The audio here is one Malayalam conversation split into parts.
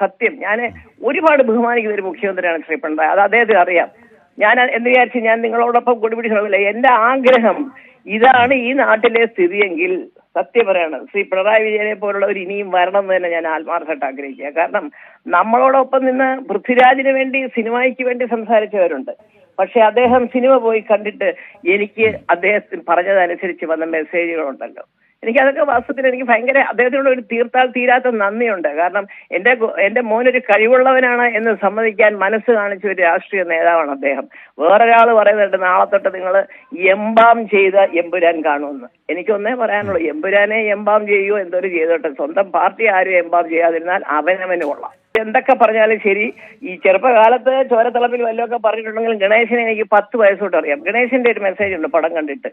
സത്യം. ഞാൻ ഒരുപാട് ബഹുമാനിക്കുന്ന ഒരു മുഖ്യമന്ത്രിയാണ് ശ്രീ പിണറായി. അത് അദ്ദേഹത്തെ അറിയാം. ഞാൻ എന്ന് വിചാരിച്ച് ഞാൻ നിങ്ങളോടൊപ്പം കൊടിപിടി ശ്രമില്ല എന്റെ ആഗ്രഹം ഇതാണ് ഈ നാട്ടിലെ സ്ഥിതിയെങ്കിൽ സത്യം പറയാണ്. ശ്രീ പിണറായി വിജയനെ പോലുള്ളവർ ഇനിയും വരണം എന്ന് തന്നെ ഞാൻ ആത്മാർത്ഥമായിട്ട് ആഗ്രഹിക്കുക. കാരണം നമ്മളോടൊപ്പം നിന്ന് പൃഥ്വിരാജിന് വേണ്ടി സിനിമയ്ക്ക് വേണ്ടി സംസാരിച്ചവരുണ്ട്. പക്ഷെ അദ്ദേഹം സിനിമ പോയി കണ്ടിട്ട് എനിക്ക് അദ്ദേഹത്തിന് പറഞ്ഞതനുസരിച്ച് വന്ന മെസ്സേജുകളുണ്ടല്ലോ എനിക്ക് അതൊക്കെ വാസ്തവത്തിൽ എനിക്ക് ഭയങ്കര അദ്ദേഹത്തിനോട് ഒരു തീർത്താൽ തീരാത്ത നന്ദിയുണ്ട്. കാരണം എന്റെ എന്റെ മോനൊരു കഴിവുള്ളവനാണ് എന്ന് സമ്മതിക്കാൻ മനസ്സ് കാണിച്ച ഒരു രാഷ്ട്രീയ നേതാവാണ് അദ്ദേഹം. വേറൊരാൾ പറയുന്നുണ്ട് നാളെ തൊട്ട് നിങ്ങൾ എംബാം ചെയ്ത എമ്പുരാൻ കാണുമെന്ന്. എനിക്കൊന്നേ പറയാനുള്ളൂ എമ്പുരാനെ എംബാം ചെയ്യുമോ എന്തോ ചെയ്തോട്ടെ. സ്വന്തം പാർട്ടി ആരും എംബാം ചെയ്യാതിരുന്നാൽ അവനവന് കൊള്ളാം. എന്തൊക്കെ പറഞ്ഞാലും ശരി. ഈ ചെറുപ്പകാലത്ത് ചോരത്തിളപ്പിൽ വല്ലതൊക്കെ പറഞ്ഞിട്ടുണ്ടെങ്കിലും ഗണേശനെ എനിക്ക് പത്ത് വയസ്സോട്ട് അറിയാം. ഗണേശന്റെ ഒരു മെസ്സേജ് ഉണ്ട് പടം കണ്ടിട്ട്.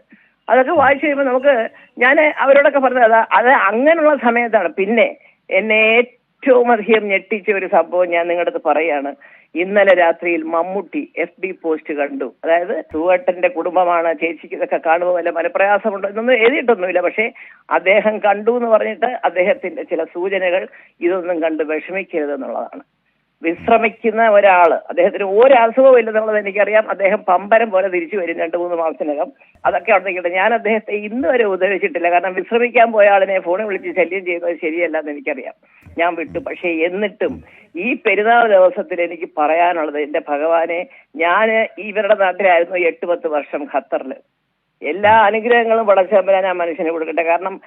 അതൊക്കെ വായിച്ചു കഴിയുമ്പോൾ നമുക്ക് ഞാൻ അവരോടൊക്കെ പറഞ്ഞത് അതാ അത് അങ്ങനെയുള്ള സമയത്താണ്. പിന്നെ എന്നെ ഏറ്റവും അധികം ഞെട്ടിച്ച ഒരു സംഭവം ഞാൻ നിങ്ങളുടെ അടുത്ത് പറയാണ്. ഇന്നലെ രാത്രിയിൽ മമ്മൂട്ടി എഫ് ബി പോസ്റ്റ് കണ്ടു. അതായത് സുവേട്ടന്റെ കുടുംബമാണ് ചേച്ചിക്ക് ഇതൊക്കെ കാണുമ്പോൾ വല്ല മനപ്രയാസമുണ്ടോ എന്നൊന്നും എഴുതിയിട്ടൊന്നുമില്ല. പക്ഷേ അദ്ദേഹം കണ്ടു എന്ന് പറഞ്ഞിട്ട് അദ്ദേഹത്തിന്റെ ചില സൂചനകൾ ഇതൊന്നും കണ്ട് വിഷമിക്കരുതെന്നുള്ളതാണ്. വിശ്രമിക്കുന്ന ഒരാൾ അദ്ദേഹത്തിന് ഒരു അസുഖവും ഇല്ലെന്നുള്ളത് എനിക്കറിയാം. അദ്ദേഹം പമ്പരം പോലെ തിരിച്ചു വരും രണ്ടു മൂന്ന് മാസത്തിനകം. അതൊക്കെ അവിടെ നിൽക്കട്ടെ. ഞാൻ അദ്ദേഹത്തെ ഇന്ന് വരെ ഉപദ്രവിച്ചിട്ടില്ല കാരണം വിശ്രമിക്കാൻ പോയ ആളിനെ ഫോണിൽ വിളിച്ച് ശല്യം ചെയ്യുന്നത് ശരിയല്ല എന്ന് എനിക്കറിയാം. ഞാൻ വിട്ടു. പക്ഷേ എന്നിട്ടും ഈ പെരുന്നാൾ ദിവസത്തിൽ എനിക്ക് പറയാനുള്ളത് എന്റെ ഭഗവാനെ ഞാൻ ഇവരുടെ നാട്ടിലായിരുന്നു എട്ട് പത്ത് വർഷം ഖത്തറിൽ എല്ലാ അനുഗ്രഹങ്ങളും പടച്ചമ്പരാൻ ആ മനുഷ്യന് കൊടുക്കട്ടെ. കാരണം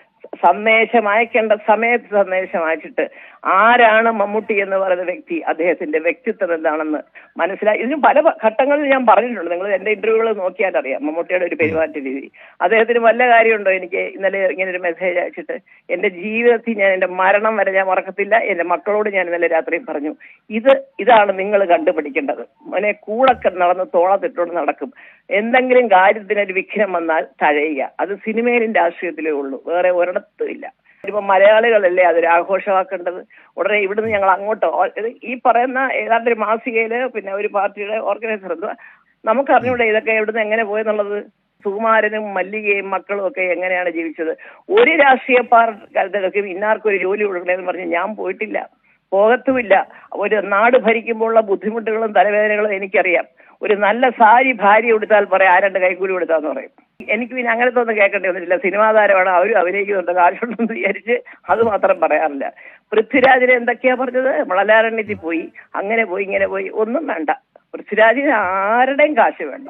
സന്ദേശം അയക്കേണ്ട സമയത്ത് സന്ദേശം അയച്ചിട്ട് ആരാണ് മമ്മൂട്ടി എന്ന് പറയുന്ന വ്യക്തി അദ്ദേഹത്തിന്റെ വ്യക്തിത്വം എന്താണെന്ന് മനസ്സിലായി. ഇതിന് പല ഘട്ടങ്ങളിൽ ഞാൻ പറഞ്ഞിട്ടുണ്ട്. നിങ്ങൾ എന്റെ ഇന്റർവ്യൂകൾ നോക്കിയാൽ അറിയാം. മമ്മൂട്ടിയുടെ ഒരു പെരുമാറ്റ രീതി. അദ്ദേഹത്തിന് വല്ല കാര്യമുണ്ടോ? എനിക്ക് ഇന്നലെ ഇങ്ങനെ ഒരു മെസ്സേജ് അയച്ചിട്ട് എന്റെ ജീവിതത്തിൽ ഞാൻ എന്റെ മരണം വരെ ഞാൻ മറക്കത്തില്ല. എന്റെ മക്കളോട് ഞാൻ ഇന്നലെ രാത്രി പറഞ്ഞു ഇത് ഇതാണ് നിങ്ങൾ കണ്ടുപിടിക്കേണ്ടത്. മോനെ കൂടൊക്കെ നടന്ന് തോളത്തിട്ടോട് നടക്കും. എന്തെങ്കിലും കാര്യത്തിന് ഒരു വിഘ്നം വന്നാൽ തഴയുക. അത് സിനിമയിലും രാഷ്ട്രീയത്തിലേ ഉള്ളൂ. വേറെ ഒരിടത്തും ഇല്ല ഇപ്പൊ മലയാളികളല്ലേ അതൊരു ആഘോഷമാക്കേണ്ടത്? ഉടനെ ഇവിടുന്ന് ഞങ്ങൾ അങ്ങോട്ടോ ഈ പറയുന്ന ഏതാണ്ട് ഒരു മാസികയിൽ പിന്നെ ഒരു പാർട്ടിയുടെ ഓർഗനൈസർ എന്തുവാ? നമുക്ക് അറിഞ്ഞൂടെ ഇതൊക്കെ ഇവിടുന്ന് എങ്ങനെ പോയെന്നുള്ളത്? സുകുമാരനും മല്ലികയും മക്കളും ഒക്കെ എങ്ങനെയാണ് ജീവിച്ചത്? ഒരു രാഷ്ട്രീയ പാർട്ടികൾക്കും ഇന്നാർക്കും ഒരു ജോലി കൊടുക്കണമെന്ന് പറഞ്ഞ് ഞാൻ പോയിട്ടില്ല. പോകത്തുമില്ല. ഒരു നാട് ഭരിക്കുമ്പോഴുള്ള ബുദ്ധിമുട്ടുകളും തലവേദനകളും എനിക്കറിയാം. ഒരു നല്ല സാരി ഭാര്യ കൊടുത്താൽ പറയാം ആ രണ്ട് കൈക്കൂലി കൊടുത്താന്ന് പറയും. എനിക്ക് പിന്നെ അങ്ങനത്തെ ഒന്നും കേൾക്കേണ്ടി വന്നിട്ടില്ല. സിനിമാ താരമാണ് അവരും അഭിനയിക്കുന്നുണ്ട് കാശുണ്ടെന്ന് വിചാരിച്ച് അത് മാത്രം പറയാറില്ല. പൃഥ്വിരാജിനെ എന്തൊക്കെയാ പറഞ്ഞത്? മണലാരണ്യത്തിൽ പോയി അങ്ങനെ പോയി ഇങ്ങനെ പോയി. ഒന്നും വേണ്ട. പൃഥ്വിരാജിന് ആരുടെയും കാശ് വേണ്ട.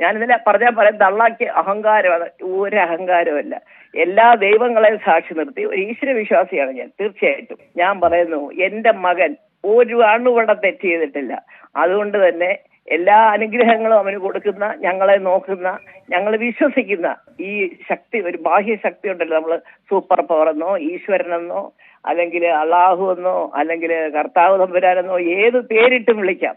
ഇന്നലെ പറഞ്ഞാൽ പറയാം തള്ളാക്കിയ അഹങ്കാരമാണ്. ഒരു അഹങ്കാരമല്ല എല്ലാ ദൈവങ്ങളെയും സാക്ഷി നിർത്തി. ഒരു ഈശ്വര വിശ്വാസിയാണ് ഞാൻ തീർച്ചയായിട്ടും. ഞാൻ പറയുന്നു എന്റെ മകൻ ഒരു അണുവട തെറ്റ് ചെയ്തിട്ടില്ല. അതുകൊണ്ട് തന്നെ എല്ലാ അനുഗ്രഹങ്ങളും അവന് കൊടുക്കുന്ന ഞങ്ങളെ നോക്കുന്ന ഞങ്ങൾ വിശ്വസിക്കുന്ന ഈ ശക്തി ഒരു ബാഹ്യ ശക്തി ഉണ്ടല്ലോ നമ്മൾ സൂപ്പർ പവർ എന്നോ ഈശ്വരനെന്നോ അല്ലെങ്കിൽ അള്ളാഹു എന്നോ അല്ലെങ്കിൽ കർത്താവ് തമ്പുരാനെന്നോ ഏത് പേരിട്ടും വിളിക്കാം.